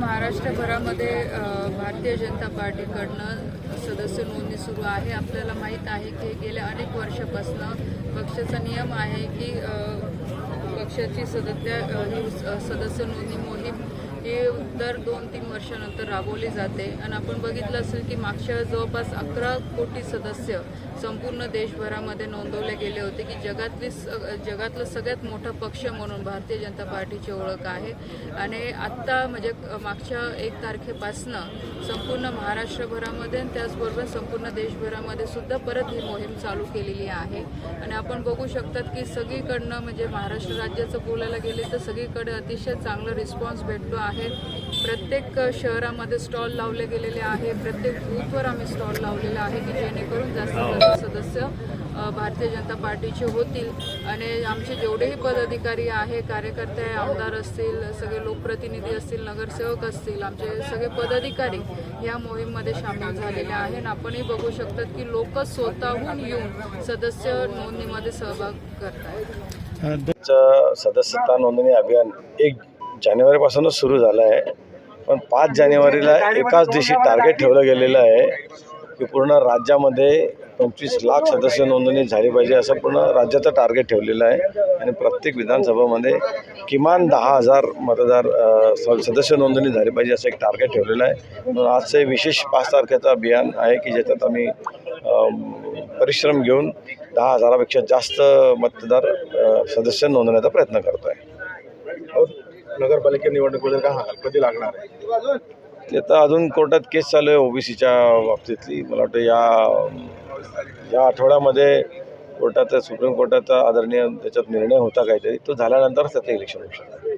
महाराष्ट्रभरामध्ये भारतीय जनता पार्टीकडनं सदस्य नोंदणी सुरू आहे. आपल्याला माहीत आहे की गेल्या अनेक वर्षापासून पक्षाचा नियम आहे की पक्षाची सदस्य ही सदस्य नोंदणी मोहीम हे दर दोन तीन वर्षानंतर राबवली जाते. आणि आपण बघितलं असेल की मागच्या जवळपास अकरा कोटी सदस्य संपूर्ण देशभरामध्ये नोंदवले गेले होते की जगातली स- जगातलं सगळ्यात मोठा पक्ष म्हणून भारतीय जनता पार्टीची ओळख आहे. आणि आत्ता म्हणजे मागच्या एक तारखेपासनं संपूर्ण महाराष्ट्रभरामध्ये आणि त्याचबरोबर संपूर्ण देशभरामध्ये सुद्धा परत ही मोहीम चालू केलेली आहे. आणि आपण बघू शकतात की सगळीकडनं म्हणजे महाराष्ट्र राज्याचं बोलायला गेले तर सगळीकडे अतिशय चांगला रिस्पॉन्स भेटतो आहे. प्रत्येक शहरामध्ये स्टॉल लावले गेलेले आहे प्रत्येक बूथवर आम्ही स्टॉल लावलेला आहे की जेणेकरून जास्तीत जास्त सदस्य भारतीय जनता पार्टीचे होतील. आणि आमचे जेवढेही पदाधिकारी आहे कार्यकर्ते आहे, आमदार असतील सगळे लोकप्रतिनिधी असतील नगरसेवक असतील आमचे सगळे पदाधिकारी या मोहीममध्ये सामील झालेले आहे आणि आपणही बघू शकतात की लोक स्वतःहून येऊन सदस्य नोंदणीमध्ये सहभाग करत आहेत सदस्यता नोंदणी अभियान एक जानेवारीपासूनच सुरू झालं आहे पण पाच जानेवारीला एकाच दिवशी टार्गेट ठेवलं गेलेलं आहे की पूर्ण राज्यामध्ये पंचवीस लाख सदस्य नोंदणी झाली पाहिजे असं पूर्ण राज्याचं टार्गेट ठेवलेलं आहे. आणि प्रत्येक विधानसभामध्ये किमान दहा हजार मतदार स- सदस्य नोंदणी झाली पाहिजे असं एक टार्गेट ठेवलेलं आहे. म्हणून आजचं हे विशेष पाच तारखेचं अभियान आहे की ज्याच्यात आम्ही परिश्रम घेऊन दहा हजारापेक्षा जास्त मतदार सदस्य नोंदवण्याचा प्रयत्न करतो आहे नगरपालिका निवडणुकीमध्ये काय हाल कधी लागणार आहे? ते तर अजून कोर्टात केस चालू आहे ओबीसीच्या बाबतीतली. मला वाटतं या या आठवड्यामध्ये कोर्टाचा सुप्रीम कोर्टाचा आदरणीय त्याच्यात निर्णय होता काहीतरी. तो झाल्यानंतरच त्याचं इलेक्शन होऊ शकतं.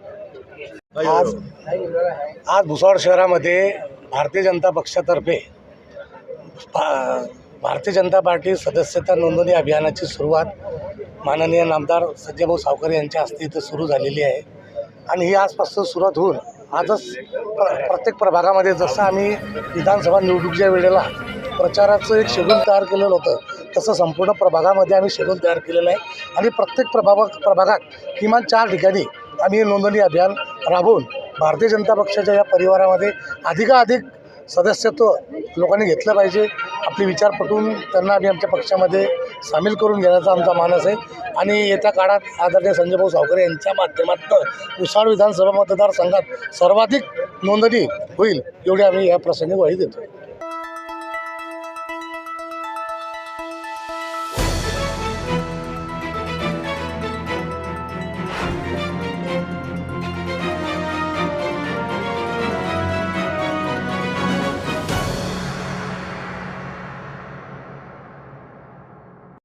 आज आज भुसावळ शहरामध्ये भारतीय जनता पक्षातर्फे भारतीय जनता पार्टी सदस्यता नोंदणी अभियानाची सुरुवात माननीय नामदार संजयभाऊ सावकर यांच्या हस्ते इथं सुरू झालेली आहे. आणि ही आजपासून सुरुवात होऊन आजच प्र प्रत्येक प्रभागामध्ये जसं आम्ही विधानसभा निवडणुकीच्या वेळेला प्रचाराचं एक शेड्यूल तयार केलेलं होतं तसं संपूर्ण प्रभागामध्ये आम्ही शेड्यूल तयार केलेलं आहे. आणि प्रत्येक प्रभाग प्रभागात किमान चार ठिकाणी आम्ही नोंदणी अभियान राबवून भारतीय जनता पक्षाच्या या परिवारामध्ये अधिकाधिक सदस्यत्व लोकांनी घेतलं पाहिजे. आपले विचार पटवून त्यांना आम्ही आमच्या पक्षामध्ये सामील करून घेण्याचा आमचा मानस आहे. आणि येत्या काळात आदरणीय संजयभाऊ सावकर यांच्या माध्यमातून उसाळ विधानसभा मतदारसंघात सर्वाधिक नोंदणी होईल एवढी आम्ही या प्रसंगी ग्वाही देतो.